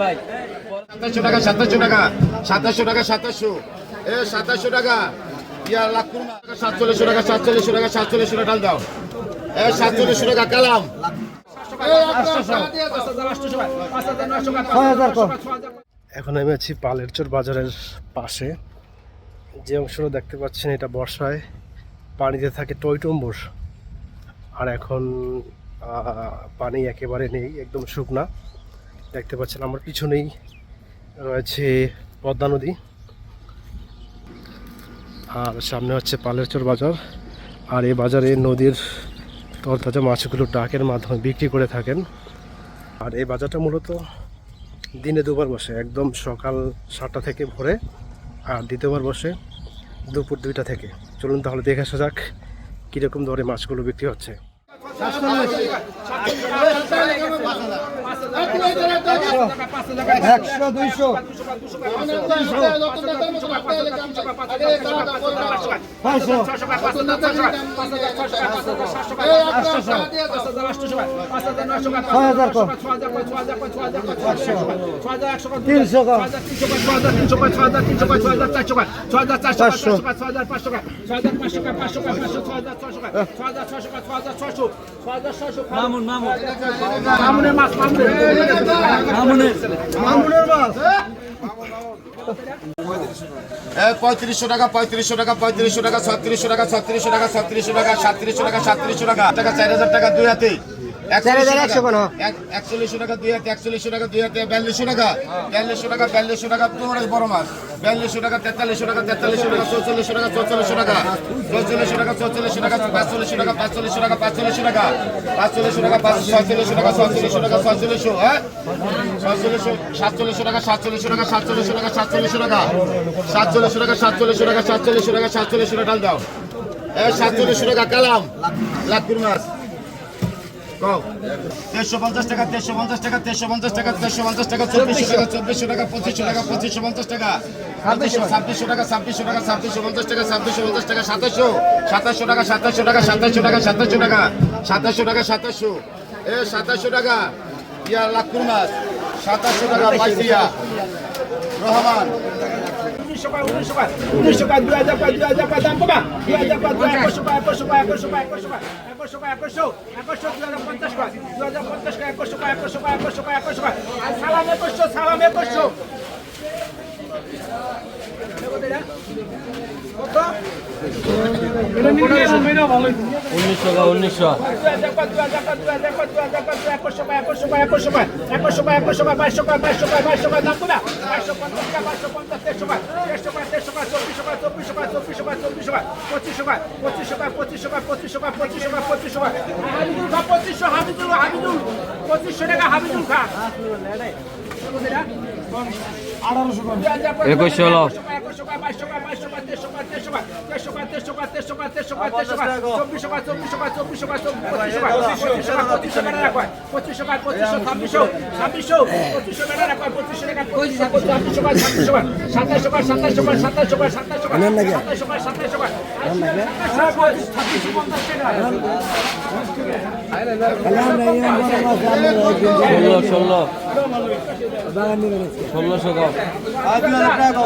ভাই। সাতাশশো টাকা সাতাশশো টাকা সাতাশশো টাকা সাতাশশো। এ সাতাশশো টাকা। ইয়া লাখ কুরমা সাতচল্লিশশো টাকা সাতচল্লিশশো টাকা সাতচল্লিশশো টাকা ডাল দাও। এ সাতচল্লিশশো টাকা কালাম। এখন আমি আছি পালেরচর বাজারের পাশে। যে অংশটা দেখতে পাচ্ছেন এটা বর্ষায় পানিতে থাকে টইটম্বুর আর এখন পানি একেবারে নেই, একদম শুকনা। দেখতে পাচ্ছেন আমার পিছনেই রয়েছে পদ্মা নদী। আর সামনে হচ্ছে পালেরচর বাজার। আর এই বাজারে নদীর তরতাজা মাছগুলো ডাকের মাধ্যমে বিক্রি করে থাকেন। আর এই বাজারটা মূলত দিনে দুবার বসে, একদম সকাল সাতটা থেকে ভোরে আর দ্বিতীয়বার বসে দুপুর দুইটা থেকে। চলুন তাহলে দেখে আসা যাক কীরকম দরে মাছগুলো বিক্রি হচ্ছে। সাতশো একশো দুইশো তিনশো চারশো মামুন মামুন। মামুনের মাছ মামুন পঁয়ত্রিশশো টাকা পঁয়ত্রিশশো টাকা পঁয়ত্রিশশো টাকা, ছত্রিশশো টাকা ছত্রিশশো টাকা ছত্রিশশো টাকা, সাতত্রিশশো টাকা সাতত্রিশশো টাকা টাকা, চার হাজার টাকা, দুই হাতে। একচল্লিশশো টাকা দুই হাতে একচল্লিশশো টাকা দুই হাতে বিয়াল্লিশশো টাকা। বিয়াল্লিশশো টাকা বিয়াল্লিশশো টাকা বড় মাছ। বিয়াল্লিশশো টাকা তেতাল্লিশশো টাকা তেতাল্লিশশো টাকা চৌচল্লিশশো টাকা চৌচল্লিশশো টাকা। চৌচল্লিশশো টাকা চৌচল্লিশশো টাকা পাঁচচল্লিশশো টাকা পাঁচচল্লিশশো টাকা পাঁচচল্লিশশো টাকা। পাঁচচল্লিশশো টাকা পাঁচ ছয়চল্লিশশো টাকা ছয়চল্লিশশো টাকা ছয়চল্লিশশো হ্যাঁ? ছয়চল্লিশশো সাতচল্লিশশো টাকা সাতচল্লিশশো টাকা সাতচল্লিশশো টাকা সাতচল্লিশশো টাকা। সাতচল্লিশশো টাকা সাতচল্লিশশো টাকা সাতচল্লিশশো টাকা সাতচল্লিশশো টাকা ডাল দাও। সাতচল্লিশশো টাকা কালাম। লাখপুর মাছ। দেড়শো পঞ্চাশ টাকা দেড়শো পঞ্চাশ টাকা দেড়শো পঞ্চাশ টাকা দেড়শো পঞ্চাশ টাকা চব্বিশশো টাকা চব্বিশশো টাকা পঁচিশশো টাকা পঁচিশশো পঞ্চাশ টাকা। ছাব্বিশশো। টাকা ছাব্বিশশো টাকা ছাব্বিশশো পঞ্চাশ টাকা ছাব্বিশশো পঞ্চাশ টাকা সাতাশশো। সাতাশশো টাকা সাতাশশো টাকা সাতাশশো টাকা সাতাশশো টাকা সাতাশশো টাকা সাতাশশো। এ সাতাশশো টাকা ইয়া লাখপুর মাছ। সাতাশশো টাকা পাইসিয়া রহমান। উনিশশো পায় উনিশশো পায় উনিশশো পায় দুই হাজার পায় দুই হাজার পায় দাম কমা দুই হাজার পায় দুই একশো পায় একশো পায় একশো পায় একশো পায় একশো পায় একশো একশো দুই হাজার পঞ্চাশ পায় দুই হাজার পঞ্চাশ পায় একশো পায় একশো পায় একশো পায় একশো পায় একশো সালাম একশো উনিশশো বা উনিশশো পঁচিশশো টাকা হাবিদুল খা। একুশ ষোলো। ষোলো ষোলো। ষোলোশো কম টাকা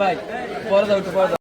ভাই পরে দাও একটু পরে